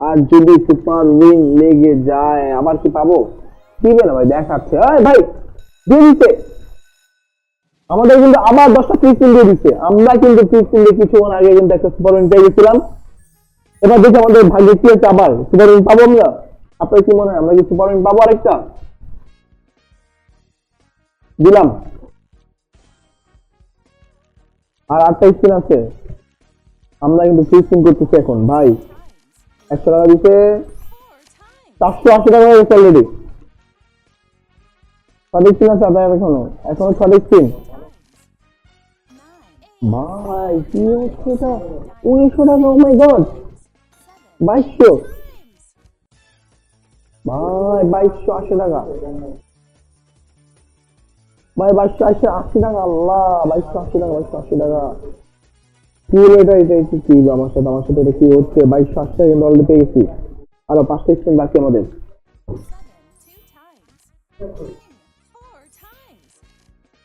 আর যদি super win লেগে যায় আবার কি পাবো? দিবে না ভাই, দেখাচ্ছে। ভাই, দিয়ে দিচ্ছে। আমাদের কিন্তু আবার দশটা ফ্রি স্পিন দিয়ে দিচ্ছে। আমরা কিন্তু ফ্রি স্পিন দিয়ে কিছুক্ষণ আগে কিন্তু একটা সুপার উইন পেয়ে গেছিলাম। এবার দেখি আমাদের ভাগ্যে কি হচ্ছে আবার। সুপার উইন পাবো আমরা? আপনার কি মনে হয়, আমরা কি সুপার উইন পাবো আরেকটা? দিলাম। আর আটটা স্পিন আছে। আমরা কিন্তু স্পিন করতেছি এখন, ভাই। একশো টাকা দিতে। চারশো আশি টাকা হয়ে গেছে অলরেডি ছটা স্পিন আছে আপনার এখনও। এখনও ছটা স্পিন ভাই, কি হচ্ছে এটা উনিশশো টাকা ও মাই গড বাইশশো। ভাই, বাইশশো আশি টাকা। ভাই, বাইশশো আশি আশি টাকা, আল্লাহ! বাইশশো আশি টাকা, বাইশশো আশি টাকা। কি হলো এটা এটা এটা কি হলো আমার সাথে আমার সাথে এটা কি হচ্ছে বাইশশো আশি টাকা কিন্তু অলরেডি পেয়ে গেছি। আরও পাঁচটা স্টেশন বাকি আমাদের.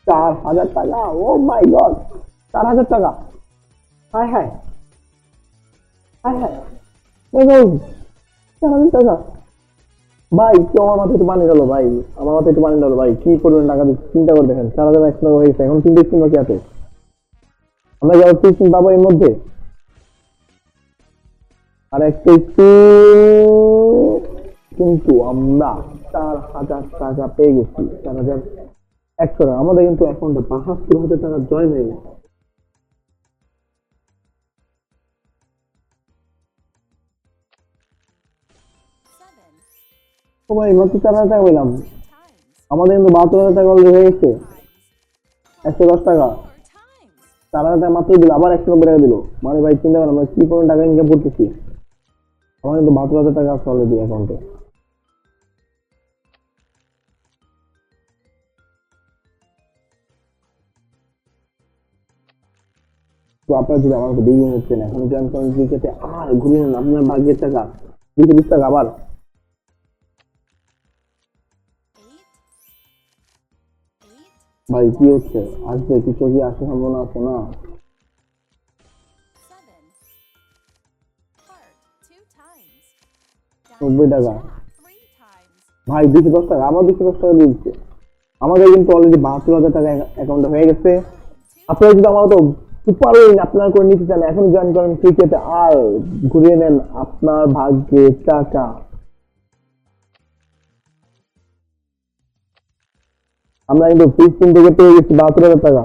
চার হাজার টাকা, ও মাই গড, চার হাজার টাকা। হায় হায়। হায় হায়। চার হাজার টাকা। ভাই কি আমার মাথায় একটু পানি গেল ভাই। আমার মাথায় একটু পানি গেল ভাই। কি পরিমাণ টাকা দিচ্ছি, চিন্তা করে দেখেন। চার হাজার একশো টাকা হয়ে গেছে, এখন তিনটে স্কিম বাকি আছে। আমরা যাব তিন পাবো এর মধ্যে। আর একটা কিন্তু আমরা চার হাজার টাকা পেয়ে গেছি। চার হাজার একশো টাকা। আমাদের কিন্তু অ্যাকাউন্টে বাহাত্তর হাজার টাকা জয়েন হয়ে গেছে। ভাই মাত্র চার হাজার টাকা পেলাম। আমাদের কিন্তু বাহাত্তর হাজার টাকা অলরেডি হয়ে গেছে। একশো দশ টাকা. চার হাজার টাকা মাত্র দিল, আবার একশো নব্বই টাকা দিল। মানে ভাই, চিন্তা করেন পরিমাণ টাকা ইনকাম করতেছি? আমার কিন্তু বাহাত্তর হাজার টাকা আছে অলরেডি অ্যাকাউন্টে তো আপনারা যদি আমার এখন আর ঘুরে নেন আপনার ভাগ্যের টাকা দুশো বিশ টাকা আবার। ভাই, কি হচ্ছে? আসবে কিছু কি আসার সম্ভাবনা আছে না. নব্বই টাকা। ভাই দুশো দশ টাকা, আবার দুশো দশ টাকা দিচ্ছে। আমাদের কিন্তু অলরেডি বাহাত্তর হাজার টাকা অ্যাকাউন্টে হয়ে গেছে। আপনারা যদি আমার তো সুপার উইন আপনার করে নিতে চান, এখন জয়েন করেন ক্রিকেটে আর ঘুরিয়ে নেন আপনার ভাগ্যে টাকা। আমরা কিন্তু ফিফটিন থেকে পেয়ে গেছি বাহাত্তর হাজার টাকা।